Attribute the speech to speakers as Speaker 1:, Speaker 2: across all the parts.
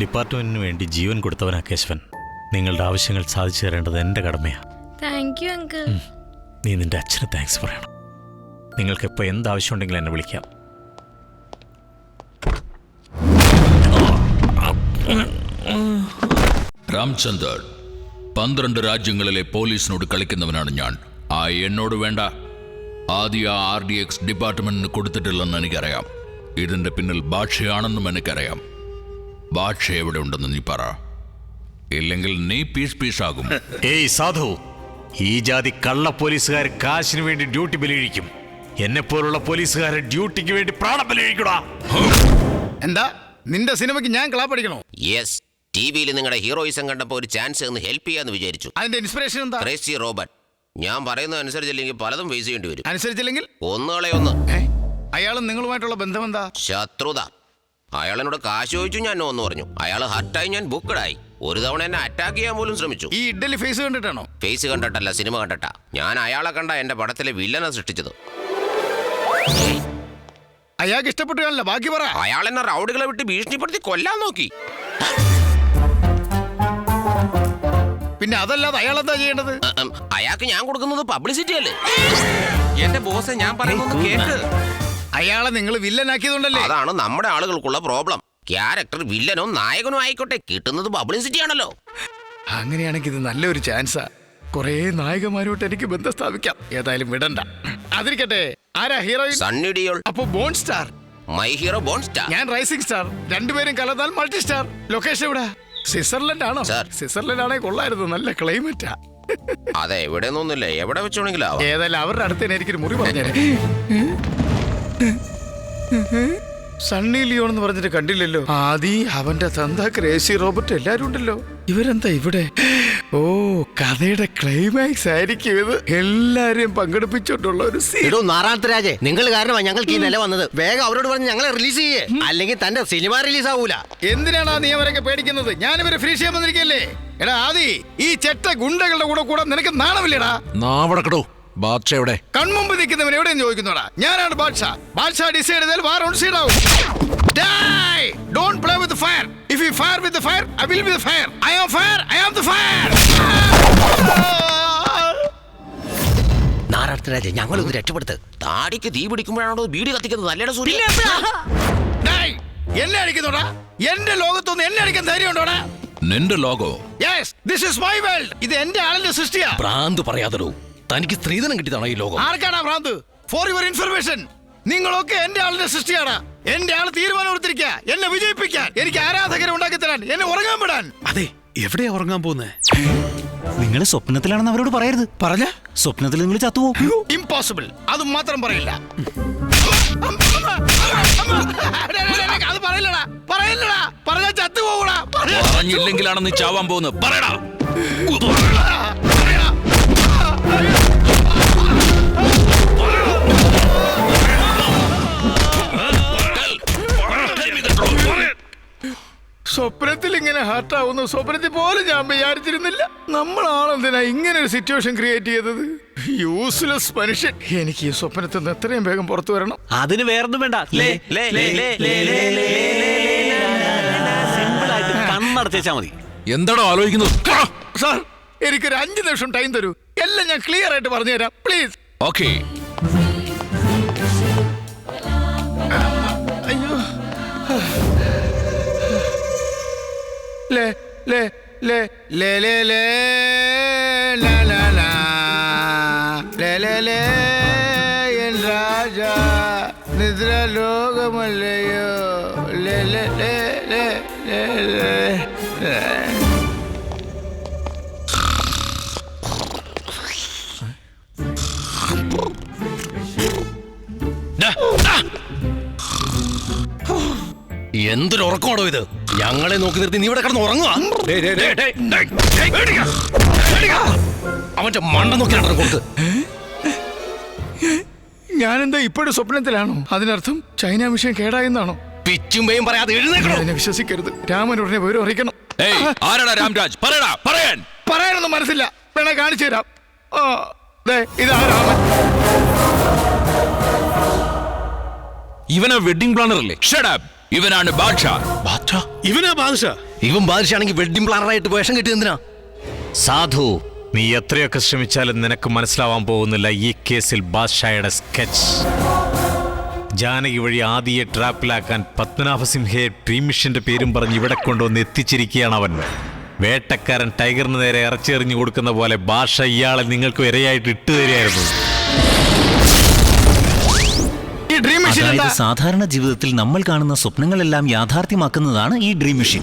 Speaker 1: ഡിപ്പാർട്ട്മെന്റിന് വേണ്ടി ജീവൻ കൊടുത്തവനാ കേശവൻ. നിങ്ങളുടെ ആവശ്യങ്ങൾ സാധിച്ചു തരേണ്ടത് എന്റെ കടമയാണ്
Speaker 2: താങ്ക് യു അങ്കിൾ
Speaker 1: നീ നിന്റെ അച്ഛന് താങ്ക്സ് പറയണം. നിങ്ങൾക്ക് എപ്പോൾ എന്താവശ്യമുണ്ടെങ്കിലും എന്നെ വിളിക്കാം.
Speaker 3: രാംചന്ദർ പന്ത്രണ്ട് രാജ്യങ്ങളിലെ പോലീസിനോട് കളിക്കുന്നവനാണ് ഞാൻ. ആ എന്നോട് വേണ്ട. ആദ്യ ആർ ഡി എക്സ് ഡിപ്പാർട്ട്മെന്റിന് കൊടുത്തിട്ടില്ലെന്ന് എനിക്കറിയാം. ഇതിന്റെ പിന്നിൽ ഭാഷയാണെന്നും എനിക്കറിയാം. ഭാഷ എവിടെ ഉണ്ടെന്ന് നീ പറ. ഇല്ലെങ്കിൽ നീ പീസ് പീസാകും.
Speaker 1: ഏയ് സാധു ഈ ജാതി കള്ള പോലീസുകാർ കാശിന് വേണ്ടി ഡ്യൂട്ടി ബലിഴിക്കും എന്നെ പോലുള്ള പോലീസുകാരെ ഡ്യൂട്ടിക്ക് വേണ്ടി പ്രാണം ബലിഴിക്കടാ
Speaker 4: എന്താ? നിന്റെ സിനിമയ്ക്ക് ഞാൻ ക്ലാപ്പടിക്കണോ
Speaker 5: യെസ് ടിവിയിൽ നിങ്ങളുടെ ഹീറോയിസം കണ്ടപ്പോൾ ഒരു ചാൻസ് എന്ന് ഹെൽപ്പ് ചെയ്യാന്ന് വിചാരിച്ചു.
Speaker 4: അതിന്റെ ഇൻസ്പിറേഷൻ എന്താ?
Speaker 5: ക്രേസി റോബർട്ട് ഞാൻ പറയുന്നത് അനുസരിച്ചില്ലെങ്കിൽ പലതും ഫേസ് ചെയ്യേണ്ടി വരും.
Speaker 4: അനുസരിച്ചില്ലെങ്കിൽ?
Speaker 5: ഒന്നുകളെ ഒന്ന്.
Speaker 4: ഏ? അയാളും നിങ്ങളുമായിട്ടുള്ള ബന്ധം എന്താ?
Speaker 5: ശത്രുത. അയാളെന്നോട് കാശ് ചോദിച്ചു ഞാൻ ഒന്ന് പറഞ്ഞു. അയാൾ ഹർട്ടായി ഞാൻ ബുക്കഡായി ഒരു തവണ എന്നെ അറ്റാക്ക് ചെയ്യാൻ പോലും ശ്രമിച്ചു.
Speaker 4: ഈ ഇഡ്ഡലി ഫേസ് കണ്ടിട്ടാണോ?
Speaker 5: ഫേസ് കണ്ടിട്ടല്ല സിനിമ കണ്ടിട്ടാ. ഞാൻ അയാളെ കണ്ട എന്റെ പടത്തിലെ വില്ലനെ സൃഷ്ടിച്ചത്.
Speaker 4: അയാൾക്ക് ഇഷ്ടപ്പെട്ടു കാണില്ല ബാക്കി പറ.
Speaker 5: അയാൾ എന്നെ റൗഡുകളെ വിട്ട് ഭീഷണിപ്പെടുത്തി കൊല്ലാൻ നോക്കി.
Speaker 4: പിന്നെ അതല്ലാതെ അയാൾ എന്താ ചെയ്യേണ്ടത്?
Speaker 5: അയാൾക്ക് ഞാൻ കൊടുക്കുന്നത് പബ്ലിസിറ്റി അല്ലേ?
Speaker 6: എന്റെ ബോസ് ഞാൻ പറയുന്നത് കേക്ക്.
Speaker 4: അയാളെ നിങ്ങൾ വില്ലനാക്കിയതുകൊണ്ടല്ലേ?
Speaker 5: അതാണ് നമ്മുടെ ആളുകൾക്കുള്ള പ്രോബ്ലം. ക്യാരക്ടർ വില്ലനോ നായകനോ ആയിക്കോട്ടെ കിട്ടുന്നത് പബ്ലിസിറ്റി ആണല്ലോ.
Speaker 4: അങ്ങനെയാണെങ്കിൽ ഇത് നല്ലൊരു ചാൻസാ. കുറേ നായകന്മാരോട്ട് എനിക്ക് ബന്ധം സ്ഥാപിക്കാം. ഏതായാലും വിടണ്ട. അതിരിക്കട്ടെ. ആരാ ഹീറോയിൻ?
Speaker 5: സണ്ണി ഡിയോൾ.
Speaker 4: അപ്പൊ born star.
Speaker 5: My hero born star.
Speaker 4: ഞാൻ റൈസിംഗ് സ്റ്റാർ. രണ്ടുപേരും കലർന്നാൽ മൾട്ടി സ്റ്റാർ. ലൊക്കേഷൻ എവിടെ? സ്വിറ്റ്സർലൻഡ് ആണോ. സ്വിറ്റ്സർലൻഡ് ആണെങ്കിൽ കൊള്ളായിരുന്നു. നല്ല ക്ലൈമറ്റാ.
Speaker 5: അതെ എവിടെ നിന്നൊന്നുമില്ല എവിടെ വെച്ചോണെങ്കിലും
Speaker 4: ഏതായാലും അവരുടെ അടുത്ത് തന്നെ എനിക്കൊരു മുറി പറഞ്ഞേരെ. സണ്ണി ലിയോൺ എന്ന് പറഞ്ഞിട്ട് കണ്ടില്ലല്ലോ. ആദി അവന്റെ തന്ത ക്രേസി റോബർട്ട് എല്ലാരും ഉണ്ടല്ലോ. ഇവരെന്താ ഇവിടെ? ഓ കഥയുടെ ക്ലൈമാക്സ് ആയിരിക്കും ഇത്. എല്ലാരെയും പങ്കെടുപ്പിച്ചോണ്ടുള്ള ഒരു സീൻ
Speaker 7: നാറാണത്തെ രാജേ നിങ്ങൾ കാരണമാണ് ഞങ്ങൾക്ക് ഈ നില വന്നത്. വേഗം അവരോട് പറഞ്ഞ് ഞങ്ങളെ റിലീസ് ചെയ്യേ. അല്ലെങ്കിൽ തന്റെ സിനിമ റിലീസ് ആവൂല.
Speaker 4: എന്തിനാണ് നീ അവരൊക്കെ പേടിക്കുന്നത്? ഞാനിവരെ ഫ്രീ ചെയ്യാൻ വന്നിരിക്കല്ലേ? എടാ ആദി ഈ ചെറ്റ ഗുണ്ടകളുടെ കൂടെ കൂടെ നിനക്ക് നാണമില്ലടാ.
Speaker 3: നാവടക്കടോ. ബാദ്ഷ എവിടെ?
Speaker 4: കൺമുമ്പ് നിൽക്കുന്നവൻ എവിടെയും ചോദിക്കുന്നോടാ? ഞാനാണ് ബാദ്ഷാ. ബാദ്ഷാ ഡിസൈഡ് ചെയ്താൽ വാർ ഓൺ സൈഡ് ആവും Die! Don't play with the fire. If you fire with the fire, I will be the fire. I am fire. I am the fire.
Speaker 7: Naranath ഞങ്ങളൊന്ന് രക്ഷപ്പെടുത്ത്?
Speaker 5: താടിക്ക് തീ പിടിക്കുമ്പോഴാണോ ബീഡി കത്തിക്കുന്നത്? നല്ലയുടെ സൂര്യ!
Speaker 4: എന്നെ അടിക്കുന്നോടാ? എന്റെ ലോകത്തൊന്നും എന്നെ അടിക്കാൻ ധൈര്യം ഉണ്ടോടാ
Speaker 3: നിന്റെ ലോകോ?
Speaker 4: Yes this is my world ഇത് എന്റെ ആളിന്റെ സൃഷ്ടിയാ.
Speaker 7: ഭ്രാന്ത് പറയാതടൂ. തനിക്ക് സ്ത്രീധനം കിട്ടിയതാണോ ഈ ലോകം?
Speaker 4: ആർക്കാണ് ഭ്രാന്ത്? ഫോർ യുവർ ഇൻഫർമേഷൻ നിങ്ങളൊക്കെ എന്റെ ആളിന്റെ സൃഷ്ടിയാണ്. എന്റെ ആൾ തീരുമാനം എടുത്തിരിക്കുക എന്നെ വിജയിപ്പിക്കാൻ. എനിക്ക് ആരാധകരെ ഉണ്ടാക്കി തരാൻ. എന്നെ ഉറങ്ങാൻ വിടാൻ.
Speaker 8: അതെ എവിടെയാ ഉറങ്ങാൻ പോകുന്നത്
Speaker 9: നിങ്ങൾ സ്വപ്നത്തിലാണെന്ന് അവരോട് പറയരുത്.
Speaker 4: പറഞ്ഞ?
Speaker 9: സ്വപ്നത്തിൽ നിങ്ങൾ ചത്തുപോകും
Speaker 4: ഇമ്പോസിബിൾ അത് മാത്രം പറയില്ല. അത് പറയില്ലടാ. പറയില്ലടാ. പറഞ്ഞാ ചത്തുപോകൂടാ.
Speaker 3: പറഞ്ഞില്ലെങ്കിലാണ് നീ ചാവാൻ പോകുന്നത്. പറയടാ.
Speaker 4: സ്വപ്നത്തിൽ ഇങ്ങനെ ഹർട്ടാവുന്നു സ്വപ്നത്തിൽ പോലും ഞാൻ വിചാരിച്ചിരുന്നില്ല നമ്മളാണെന്തിനാ ഇങ്ങനെ ഒരു സിറ്റുവേഷൻ ക്രിയേറ്റ് ചെയ്തത് യൂസ്ലെസ് മനുഷ്യൻ എനിക്ക് ഈ സ്വപ്നത്തിൽ നിന്ന് എത്രയും വേഗം പുറത്തു വരണം
Speaker 9: അതിന് വേറൊന്നും വേണ്ട മതി
Speaker 3: എന്താണോ ആലോചിക്കുന്നത്
Speaker 4: സാർ എനിക്കൊരു അഞ്ചു നിമിഷം ടൈം തരൂ എല്ലാം ഞാൻ ക്ലിയർ ആയിട്ട് പറഞ്ഞുതരാം പ്ലീസ്
Speaker 3: ഓക്കെ
Speaker 4: ലേ ലേ ലേ ലേ ലേ ലേ ലാ ലാ ലാ ലേ ലേ ലേ എൻ രാജ നിദ്ര ലോകമല്ലയോ ലേ ലേ ലേ ലേ ലേ ലേ
Speaker 7: എന്തൊരു ഉറക്കമാണോ ഇത് ഞങ്ങളെ നോക്കി നിർത്തി നീ ഇവിടെ കിടന്ന് ഉറങ്ങുക അവന്റെ മണ്ട നോക്കി കൊടുത്ത്
Speaker 4: ഞാനെന്താ ഇപ്പോഴും സ്വപ്നത്തിലാണോ? അതിനർത്ഥം ചൈന വിഷയം കേടായെന്നാണോ?
Speaker 7: പിച്ചുമ്പയും പറയാതെ എഴുന്നേക്കണം?
Speaker 4: അതിനെ വിശ്വസിക്കരുത്. രാമൻ ഉടനെ വിവരം അറിയിക്കണം.
Speaker 3: ആരാടാ രാംരാജ്? പറയടാ പറയാൻ.
Speaker 4: പറയാനൊന്നും മനസ്സില്ല. വേണേ കാണിച്ചു തരാം. ഓ ഇതാ രാമൻ.
Speaker 3: ഇവനാ വെഡിങ് പ്ലാനർ അല്ലേ? ഷഡാപ്പ് ഇവനാണ് ബാദ്ഷാ.
Speaker 8: ഇവനാ ബാദുഷ.
Speaker 7: ഇവൻ ബാധിച്ചാണെങ്കിൽ വെഡിങ് പ്ലാനറായിട്ട് വേഷം കെട്ടി എന്തിനാ?
Speaker 1: സാധു. നീ എത്രയൊക്കെ ശ്രമിച്ചാലും നിനക്ക് മനസ്സിലാവാൻ പോകുന്നില്ല ഈ കേസിൽ ബാദ്ഷായുടെ സ്കെച്ച് ജാനകി വഴി ആദിയെ ട്രാപ്പിലാക്കാൻ പത്മനാഭസിംഹയെ ഡ്രീം മിഷന്റെ പേരും പറഞ്ഞ് ഇവിടെ കൊണ്ടുവന്ന് എത്തിച്ചിരിക്കുകയാണ് അവൻ. വേട്ടക്കാരൻ ടൈഗറിന് നേരെ ഇറച്ചെറിഞ്ഞു കൊടുക്കുന്ന പോലെ ഭാഷ ഇയാളെ നിങ്ങൾക്ക് ഇരയായിട്ട് ഇട്ടു തരികയായിരുന്നു.
Speaker 4: ഈ ഡ്രീം മെഷീൻ
Speaker 2: അതായത് സാധാരണ ജീവിതത്തിൽ നമ്മൾ കാണുന്ന സ്വപ്നങ്ങളെല്ലാം യാഥാർത്ഥ്യമാക്കുന്നതാണ് ഈ ഡ്രീം മെഷീൻ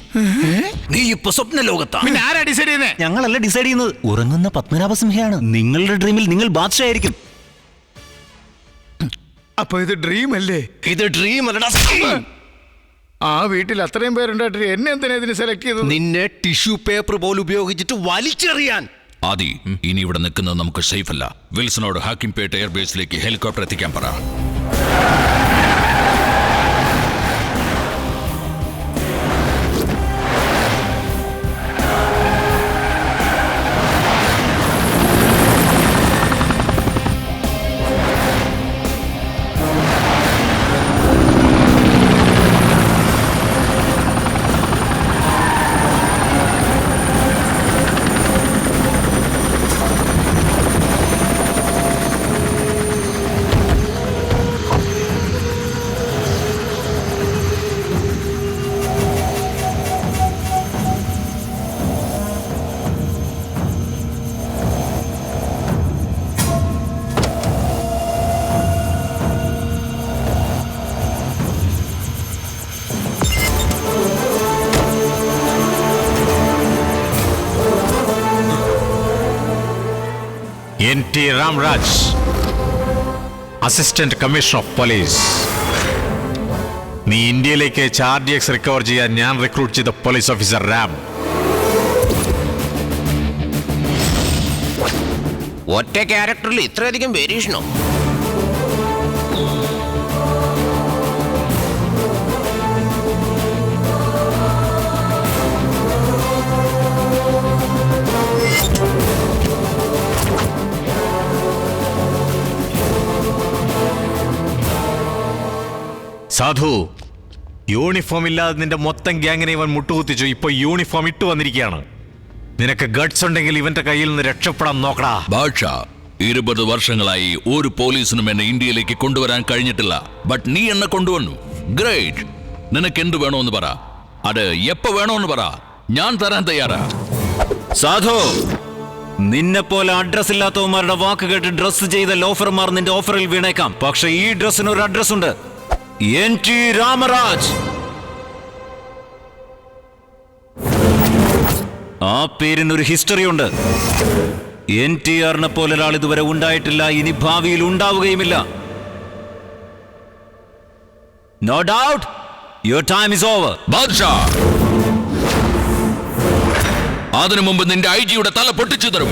Speaker 2: നീ ഇപ്പൊ സ്വപ്ന ലോകത്താണ്
Speaker 4: പിന്നെ ആരാ ഡിസൈഡ് ചെയ്യുന്നത്
Speaker 2: ഞങ്ങളല്ല ഡിസൈഡ് ചെയ്യുന്നത്. ഉറങ്ങുന്ന പത്മനാഭസിംഹയാണ്. നിങ്ങളുടെ ഡ്രീമിൽ നിങ്ങൾ ബാദ്ഷായിരിക്കും
Speaker 4: അപ്പൊ ഇത് ഡ്രീം അല്ലേ?
Speaker 7: ഇത് ഡ്രീം അല്ലടാ
Speaker 4: ആ വീട്ടിൽ അത്രയും പേരുണ്ടായിട്ട് എന്നെ എന്തിനാ ഇതിന് സെലക്ട് ചെയ്തത്?
Speaker 7: നിന്നെ ടിഷ്യൂ പേപ്പർ പോലും ഉപയോഗിച്ചിട്ട് വലിച്ചെറിയാൻ.
Speaker 3: ആദി ഇനി ഇവിടെ നിൽക്കുന്നത് നമുക്ക് സേഫ് അല്ല. വിൽസണോട് ഹാക്കിംപേട്ട് എയർബേസിലേക്ക് ഹെലികോപ്റ്റർ എത്തിക്കാൻ പറ. Yeah.
Speaker 1: N T Ramraj assistant commissioner of police നീ ഇന്ത്യയിലേക്ക് ചാർ എക്സ് റിക്കവർ ചെയ്യാൻ ഞാൻ റിക്രൂട്ട് ചെയ്ത പോലീസ് ഓഫീസർ റാം
Speaker 5: ഒറ്റ ക്യാരക്ടറിൽ ഇത്രയധികം വേരിയേഷനോ
Speaker 1: സാധു യൂണിഫോം ഇല്ലാതെ നിന്റെ മൊത്തം ഗ്യാങ്ങിനെ ഇവൻ മുട്ടുകുത്തിച്ചു. ഇപ്പൊ യൂണിഫോം ഇട്ടു വന്നിരിക്കുകയാണ്. നിനക്ക് ഗഡ്സ് ഉണ്ടെങ്കിൽ ഇവന്റെ കയ്യിൽ നിന്ന് രക്ഷപ്പെടാൻ നോക്കടാ.
Speaker 3: ഭാഷ ഇരുപത് വർഷങ്ങളായി ഒരു പോലീസിനും എന്നെ ഇന്ത്യയിലേക്ക് കൊണ്ടുവരാൻ കഴിഞ്ഞിട്ടില്ല. ബട്ട് നീ എന്നെ കൊണ്ടുവന്നു. ഗ്രേറ്റ് നിനക്ക് എന്ത് വേണോന്ന് പറ. അത് എപ്പോ വേണോന്ന് പറ. ഞാൻ തരാൻ തയ്യാറാ.
Speaker 2: സാധു നിന്നെ പോലെ അഡ്രസ് ഇല്ലാത്തവന്മാരുടെ വാക്ക് കേട്ട് ഡ്രസ് ചെയ്ത ലോഫർമാർ നിന്റെ ഓഫറിൽ വീണേക്കാം. പക്ഷെ ഈ ഡ്രസ്സിന് ഒരു അഡ്രസ് ഉണ്ട്. എൻ ടി രാമരാജ് ആ പേരിന് ഒരു ഹിസ്റ്ററി ഉണ്ട് എൻ ടി ആറിനെ പോലെ ഒരാൾ ഇതുവരെ ഉണ്ടായിട്ടില്ല ഇനി ഭാവിയിൽ ഉണ്ടാവുകയുമില്ല. No doubt your time is over
Speaker 3: Badsha! അതിനു മുമ്പ് നിന്റെ ഐ ജിയുടെ തല പൊട്ടിച്ചു തരും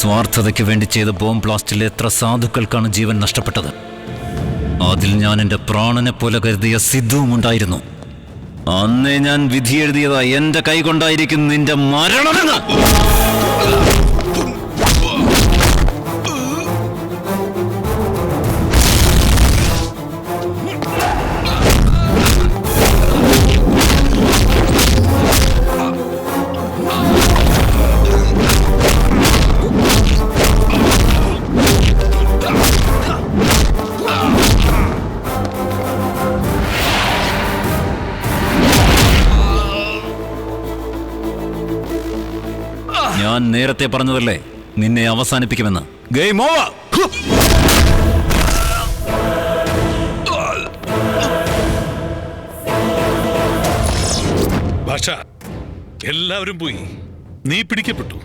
Speaker 2: സ്വാർത്ഥതയ്ക്ക് വേണ്ടി ചെയ്ത ബോംബ് ബ്ലാസ്റ്റിൽ എത്ര സാധുക്കൾക്കാണ് ജീവൻ നഷ്ടപ്പെട്ടത്? അതിൽ ഞാൻ എന്റെ പ്രാണനെ പോലെ കരുതിയ സിദ്ധുവും ഉണ്ടായിരുന്നു. അന്നേ ഞാൻ വിധി എഴുതിയതാ എന്റെ കൈ കൊണ്ടായിരിക്കും നിന്റെ മരണമെന്ന്! ഞാൻ നേരത്തെ പറഞ്ഞതല്ലേ? നിന്നെ അവസാനിപ്പിക്കുമെന്ന്. Game over!
Speaker 8: ഭാഷ എല്ലാവരും പോയി. നീ പിടിക്കപ്പെട്ടു.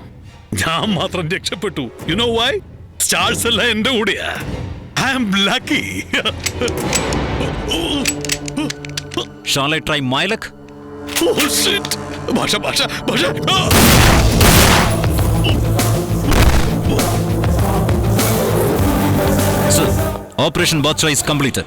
Speaker 8: ഞാൻ മാത്രം രക്ഷപ്പെട്ടു. യു നോ വൈ സ്റ്റാർസ് എല്ലാം എന്റെ കൂടെയാ. I am lucky
Speaker 2: shall I try my luck
Speaker 8: Basha Basha Basha. ആ!
Speaker 2: Operation Badshah is complete